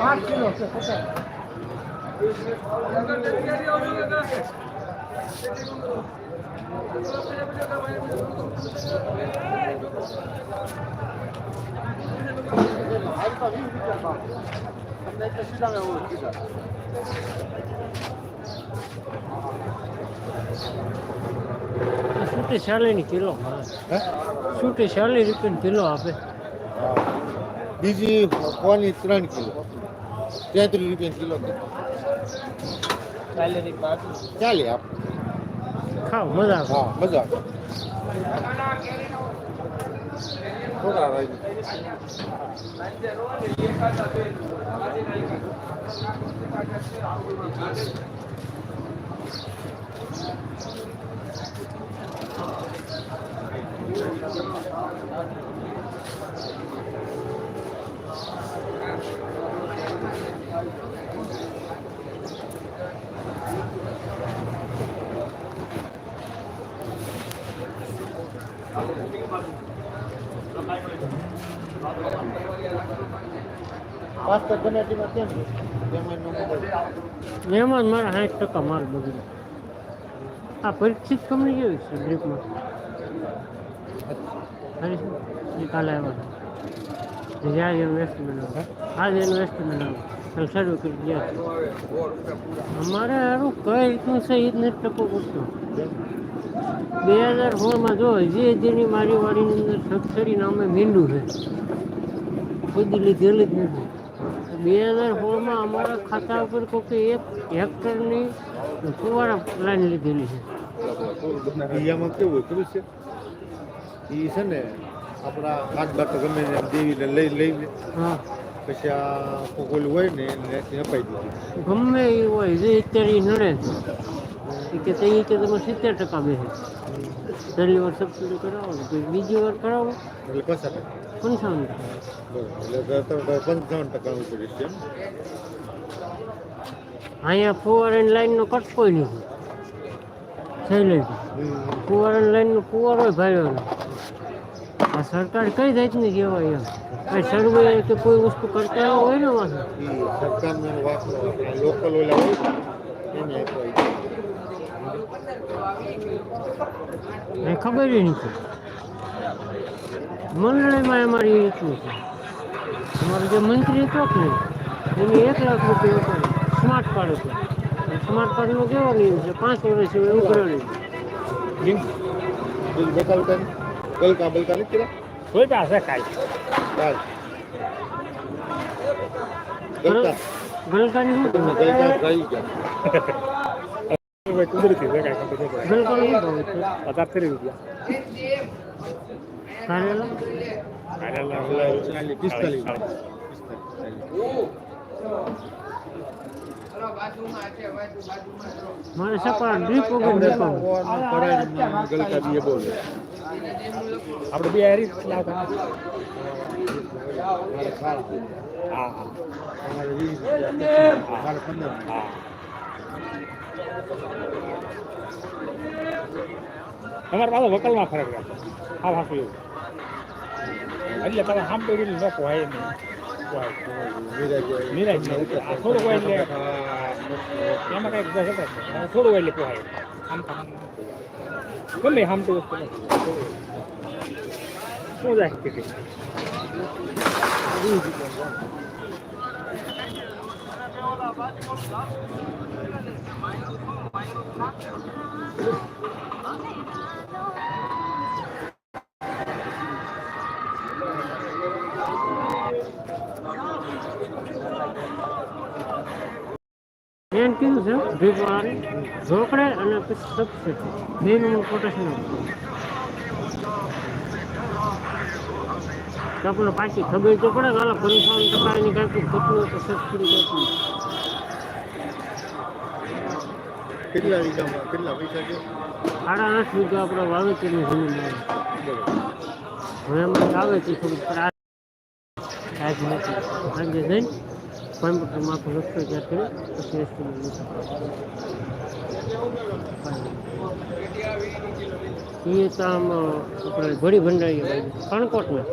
આઠ કિલો છે પચાસ છૂટી ચાલીની કિલો હે? છૂટી ચાલી રૂપિયાની કિલો આપે બીજી કોની ત્રણ કિલો. તેત્રીસ રૂપિયા કિલો ચાલે આપ. ખાવ મજા હા મજા Thank થોડા પાસ્તા ટમેટીમાં કેમ? જ મારા સાઠ ટકા માલ બગડ્યો આ પરિચિત કંપની કેવી છે ગ્રીપમાં? ખરી કાલે આવ્યા જ્યાં ઇન્વેસ્ટમેન્ટ આજે એટલે સર્વે કરી ગયા અમારે સારું કઈ રીતનું છે એ જ નથી ટકો પૂછતો. બે હજાર સોળમાં જો જે હજીની મારી વાડીની અંદર સબસડી નામે મીંડું છે. ખુદ લીધેલી જ નથી બે હજાર સોળમાં અમારા ખાતા ઉપર કોઈ એક હેક્ટરની ફુવારા પ્લાન લીધેલી છે. બીજામાં કેવું ખબર છે? એ છે ને આપણા હાથ તો ગમે ને દેવીને લઈ લઈને હા. પછી આ કોકોલ હોય ને એને અપાઈ દીધું ગમે એ હોય જે અત્યારે નડે. છે કે તે કે તમે સિત્તેર ટકા બેસે પહેલી વાર સબસિડી કરાવો ને બીજી વાર કરાવો. એટલે પંચાવન ટકા. પંચાવન ટકા. અહીંયા ફુવારાની લાઈનનો કટકો નથી શૈલેષ. ફુવારાની લાઈનનો ફુવારો ભાઈઓ આ સરકાર કઈ જાતની કહેવાય એમ? કઈ સર્વે કે કોઈ વસ્તુ કરતા હોય ને આપણા લોકલ ઓલા હોય એને. એ ખબર નથી મંડળીમાં અમારી રીતનું છે અમારો જે મંત્રી હતો ને એને એક લાખ રૂપિયા સ્માર્ટ કાર્ડ હતું સ્માર્ટ કાર્ડનો કેવો નિયમ છે પાંચ વર્ષ એવું ઉઘરાણી નહીં? ગલકા બલકા નથી? કોઈ પાસે ખાય ચાલ. ગલકા? શું ભાવ છે બોલે. આપણે બે હા હા તમારે પાછો વકલમાં ફરક રાખો. હા હા એવું એટલે તમે સાંભળી ન કહેવાય નહીં થોડુંક હોય એટલે એમાં કંઈક થોડું હોય એટલે પોહાય. આમ ગમે શું જાય એમ કીધું છે ડ્રીપ વાળાને અને પછી સબસિડી. બે નંબર કોટેશન આપણને પાછી ખબર તો પડે હાલા પંચાવન ટકાની કાંઈક કેટલું તો સબસિડી કેટલી કેટલા વીઘામાં? કેટલા પૈસા છે? સાડા આઠ વીઘા આપણે વાવેતરની જમીન આવે હવે આવે છે થોડું ત્રાસ. નથી. સાંજે જઈને કોમ્પ્યુટરમાં આખો રસ્તો ત્યાં કરી પછી રસ્તો એ તો આમ આપણે ઘોડી ભંડારી બાજુ કણકોટમાં